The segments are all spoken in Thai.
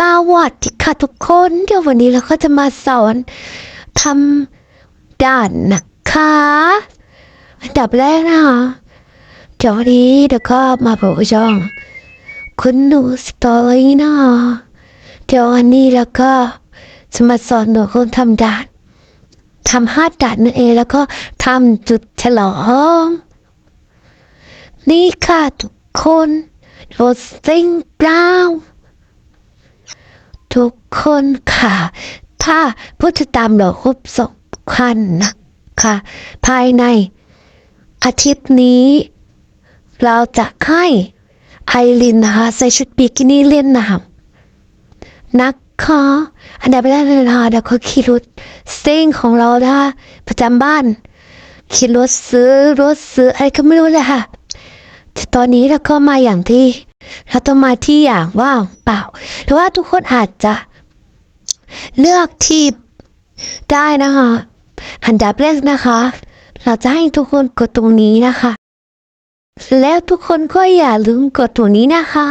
สวัสดีค่ะทุกคนเดี๋ยววันนี้เราก็จะมาสอนทำด่านนะคะอันดับแรกนะคะเดี๋ยววันนี้เดี๋ยวก็มาบอกช่องคุณหนูสตอรี่นะคะเดี๋ยววันนี้เราก็จะมาสอนหนูคนทำด่านทำห้าด่านนั่นเองแล้วก็ทำจุดฉลองนี่ค่ะทุกคนโรสซิงบราวน์ ทุกคนค่ะ ถ้าผู้ติดตามเราครบสองพันนะคะ ภายในอาทิตย์นี้ เราจะให้ไอรินนะคะใส่ชุดบิกินี่เล่นน้ำนะคะอันดับแรกเลยนะคะเดี๋ยวเขาขี่รถซิ่งของเรานะคะประจำบ้านขี่รถซื้อรถซื้ออะไรก็ไม่รู้เลยค่ะแต่ตอนนี้เราก็มาอย่างที่ เราต้องมาที่อย่างว่าเปล่าหรือว่าทุกคนอาจจะเลือกที่ได้นะคะอันดับแรกนะคะ เราจะให้ทุกคนกดตรงนี้นะคะ แล้วทุกคนก็อย่าลืมกดตรงนี้นะคะ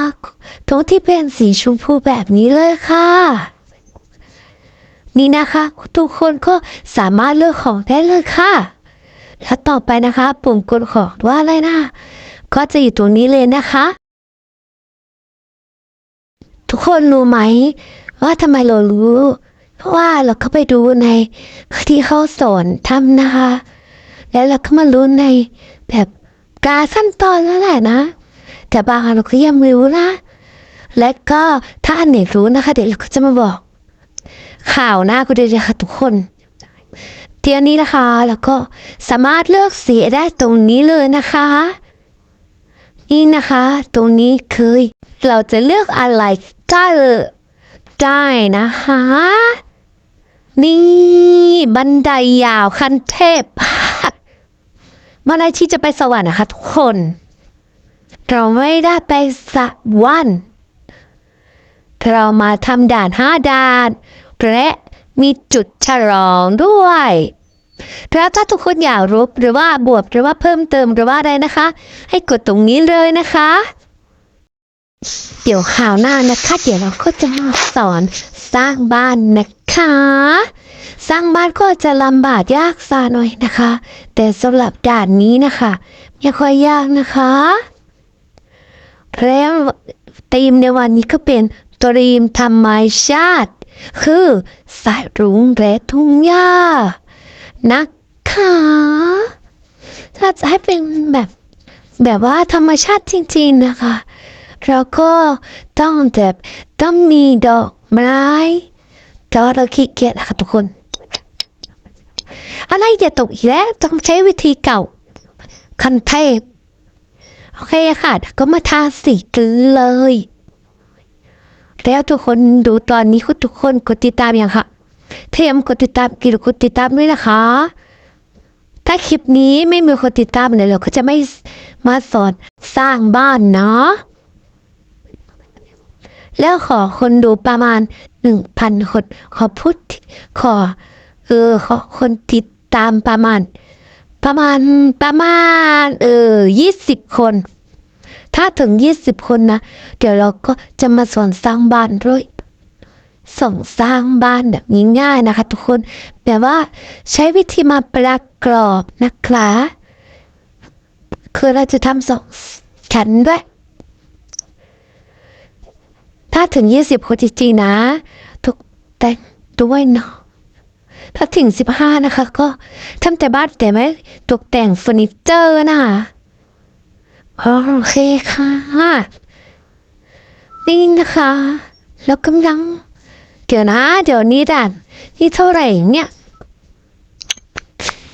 ตรงที่เป็นสีชมพูแบบนี้เลยค่ะ นี่นะคะ ทุกคนก็สามารถเลือกของได้เลยค่ะ แล้วต่อไปนะคะ ปุ่มกดของว่าอะไรนะ ก็จะอยู่ตรงนี้เลยนะคะ ทุกคนรู้ไหม ว่าทำไมเรารู้ เพราะว่าเราเข้าไปดูในที่เขาสอนทำนะคะ แล้วเราก็มารู้ในแบบการขั้นตอนแล้วแหละนะ แต่บางอันเราก็ยังไม่รู้นะ และก็ถ้าอันไหนรู้นะคะ เดี๋ยวเราก็จะมาบอก ข่าวหน้าก็ได้เลยค่ะทุกคนเทียนี้นะคะ แล้วก็สามารถเลือกสีได้ตรงนี้เลยนะคะ นี่นะคะ ตรงนี้คือเราจะเลือกอะไรก็ได้นะคะ นี่บันไดยาวคันเทพบันไดที่จะไปสวรรค์นะคะทุกคน เราไม่ได้ไปสวรรค์เรามาทำด่านห้าด่านและมีจุดฉลองด้วย แล้วถ้าทุกคนอยากรู้หรือว่าบวกหรือว่าเพิ่มเติมหรือว่าอะไรนะคะ ให้กดตรงนี้เลยนะคะ เดี๋ยวข่าวหน้านะคะเดี๋ยวเราก็จะมาสอนสร้างบ้านนะคะ สร้างบ้านก็จะลำบากยากซาหน่อยนะคะ แต่สำหรับด่านนี้นะคะไม่ค่อยยากนะคะแล้วธีมในวันนี้ก็เป็นตรีมธรรมชาติ คือสายรุ้งและทุ่งหญ้า นะคะ ถ้าจะให้เป็นแบบแบบว่าธรรมชาติจริงๆนะคะ เราก็ต้องแบบต้องมีดอกไม้แต่ว่าเราขี้เกียจนะคะทุกคน อะไรจะตกอีกแล้วต้องใช้วิธีเก่า คันเทพ โอเคค่ะ ก็มาทาสีกันเลย แล้วทุกคนดูตอนนี้คุณทุกคนกดติดตามยังคะ ถ้ายังกดติดตามกิลกดติดตามด้วยนะคะ ถ้าคลิปนี้ไม่มีคนติดตามเนี่ยเราก็จะไม่มาสอนสร้างบ้านเนาะแล้วขอคนดูประมาณหนึ่งพันคน ขอพูดขอ เออ ขอคนติดตามประมาณ ประมาณประมาณ เออยี่สิบคน ถ้าถึงยี่สิบคนนะ เดี๋ยวเราก็จะมาสอนสร้างบ้านด้วย ส่งสร้างบ้านแบบง่ายๆนะคะ ทุกคนแบบว่า ใช้วิธีมาประกอบนะคะคือเราจะทำสองชั้นด้วย ถ้าถึงยี่สิบคนจริงๆนะ ทุกแต่งด้วยเนาะถ้าถึงสิบห้านะคะ ก็ทำแต่บ้านแต่ไม่ตกแต่งเฟอร์นิเจอร์นะคะโอเคค่ะ นี่นะคะ แล้วกำลัง เดี๋ยวนะ เดี๋ยวนี้ด่านนี่เท่าไหร่เนี่ย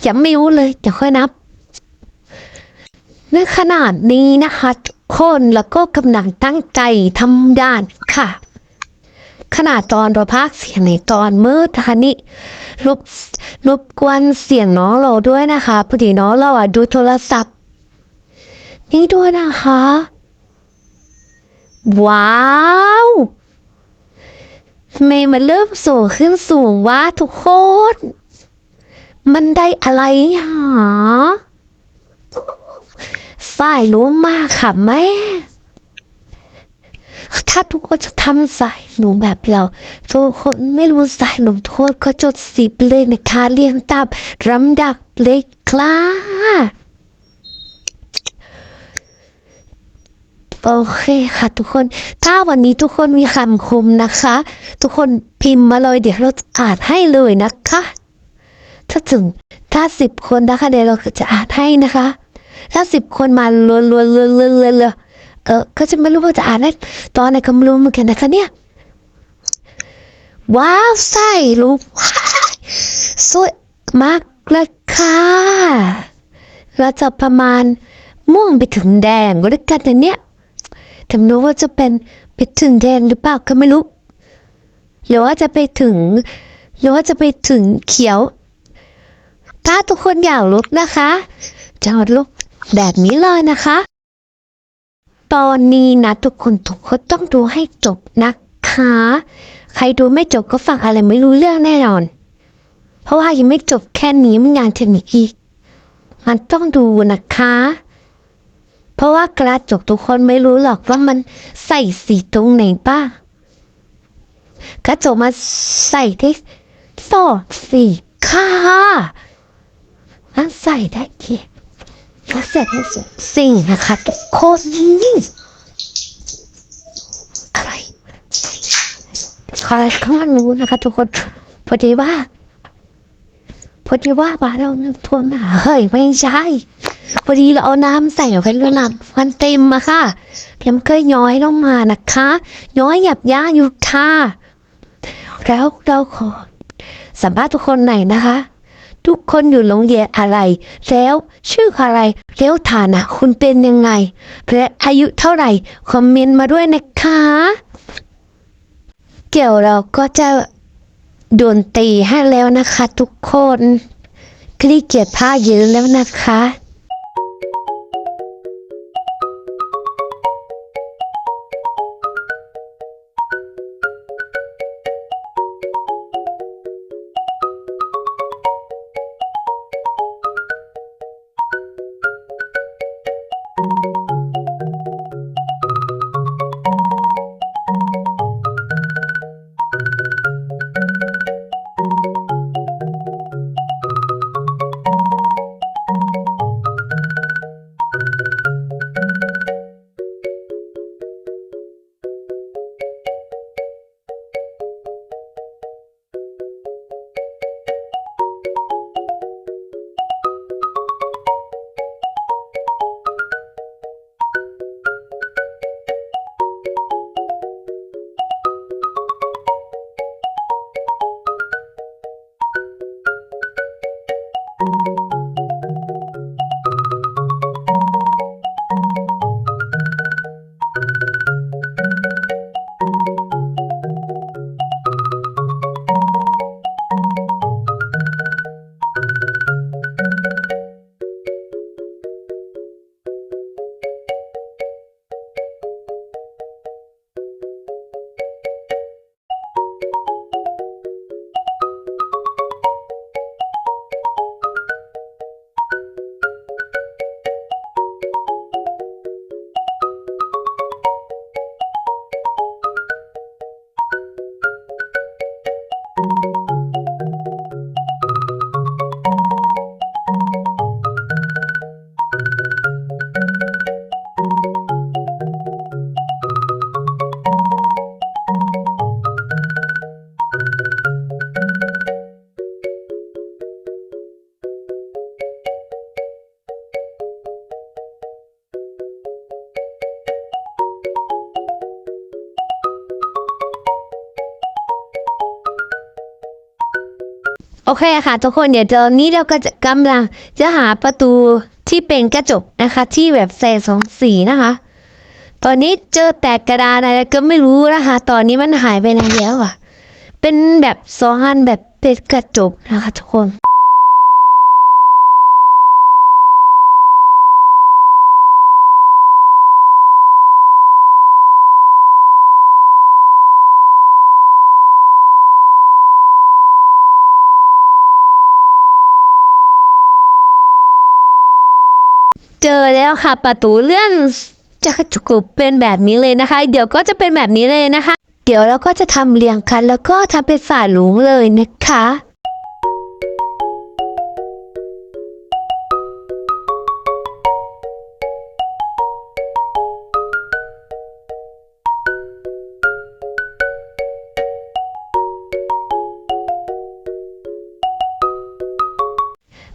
ยังไม่รู้เลยเดี๋ยวค่อยนับในขนาดนี้นะคะทุกคนแล้วก็กำลังตั้งใจทำด่านค่ะ ขนาดตอนเราพักเสียงในตอนมืดนะคะนี่รบรบกวนเสียงน้องเราด้วยนะคะพอดีน้องเราอะดูโทรศัพท์ นี่ด้วยนะคะ ว้าว ทำไมมันเริ่มสูงขึ้นสูงวะทุกคน มันได้อะไรหาฝ่ายรู้มากค่ะแม่ ถ้าทุกคนจะทำใส่หนูแบบเรา ทุกคนไม่รู้ใส่หนูทุกคนก็จดสิบเลยนะคะเรียงตามลำดับเลยครับ โอเคค่ะทุกคน ถ้าวันนี้ทุกคนมีคำคมนะคะ ทุกคนพิมพ์มาเลยเดี๋ยวเราอ่านให้เลยนะคะ ถ้าถึงถ้าสิบคนนะคะเดี๋ยวเราจะอ่านให้นะคะ ถ้าสิบคนมารัวรัวรัวรัวรัวรัวเออก็จะไม่รู้ว่าจะอ่านได้ตอนไหนก็ไม่รู้เหมือนกันนะคะเนี่ย ว้าวใส่รูปว้สวยมากเลยค่ะเราจะประมาณม่วงไปถึงแดงก็แล้วกันนะเนี่ย แต่ไม่รู้ว่าจะเป็นไปถึงแดงหรือเปล่าก็ไม่รู้ หรือว่าจะไปถึง หรือว่าจะไปถึงเขียว ถ้าทุกคนอยากลุกนะคะจะลุกแบบนี้เลยนะคะ ตอนนี้นะทุกคนทุกคนต้องดูให้จบนะคะ ใครดูไม่จบก็ฟังอะไรไม่รู้เรื่องแน่นอน เพราะว่ายังไม่จบแค่นี้มันงานจะมีอีกมันต้องดูนะคะ เพราะว่ากระจกทุกคนไม่รู้หรอกว่ามันใส่สีตรงไหนบ้ากระจกมาใส่ที่สอสีค่ะมันใส่ได้กี่ก็เสร็จให้สุดสิ่งนะคะทุกคนอะไรใครก็ไม่รู้นะคะ ทุกคนพอดีว่าพอดีว่าบ้านเราน้ำท่วมหนาเฮ้ยไม่ใช่ พอดีเราเอาน้ำใส่เอาไปแล้วน้ำมันเต็มอะค่ะเดี๋ยวมันก็ย้อยลงมานะคะ ย้อยหยับย่าอยู่ค่ะ แล้วเราขอสัมภาษณ์ทุกคนหน่อยนะคะ ทุกคนอยู่โรงเรียนอะไร แล้วชื่ออะไรแล้วฐานะคุณเป็นยังไงและอายุเท่าไหร่ คอมเมนต์มาด้วยนะคะ เกี่ยวเราก็จะโดนตีให้แล้วนะคะ ทุกคนคลิกเกียดผ้าเยอะแล้วนะคะ โอเคค่ะ ทุกคนเดี๋ยวตอนนี้เราก็จะกำลังจะหาประตูที่เป็นกระจกนะคะ ที่แบบใส่สองสีนะคะ ตอนนี้เจอแตกกระดาษอะไรก็ไม่รู้นะคะ ตอนนี้มันหายไปไหนแล้วอะ เป็นแบบสองอันแบบเป็นกระจกนะคะ ทุกคน เจอ แล้วค่ะ ประตูเลื่อนจะกระจุกเป็นแบบนี้เลยนะคะ เดี๋ยวก็จะเป็นแบบนี้เลยนะคะ เดี๋ยวเราก็จะทำเรียงกันแล้วก็ทำเป็นฝาหลุมเลยนะคะ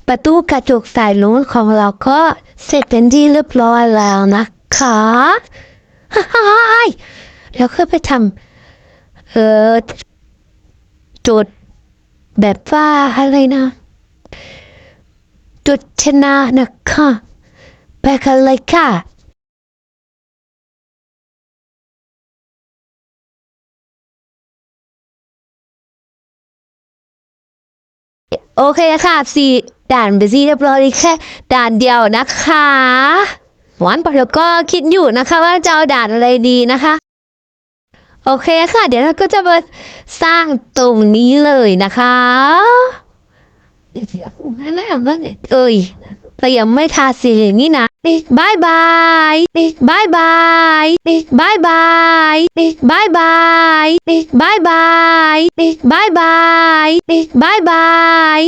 ประตูกระจกสายลุงของเราก็เสร็จเป็นที่เรียบร้อยแล้วนะคะฮ่าฮ่าแล้วก็ไปทำเออจุดแบบว่าอะไรนะจุดชนะนะคะไปกันเลยค่ะ โอเคค่ะสี่ด่านไปซี่เรียบร้อยแค่ด่านเดียวนะคะหวานปอก็คิดอยู่นะคะว่าจะเอาด่านอะไรดีนะคะ โอเคค่ะ เดี๋ยวเราก็จะมาสร้างตรงนี้เลยนะคะเดี๋ยวนั่นและนั่นแหละเอ้ย เรายังไม่ทาสีอย่างนี้นะนี่บายบายนี่บายบายนี่บายบายนี่บายบายนี่บายบายนี่บายบายนี่บายบาย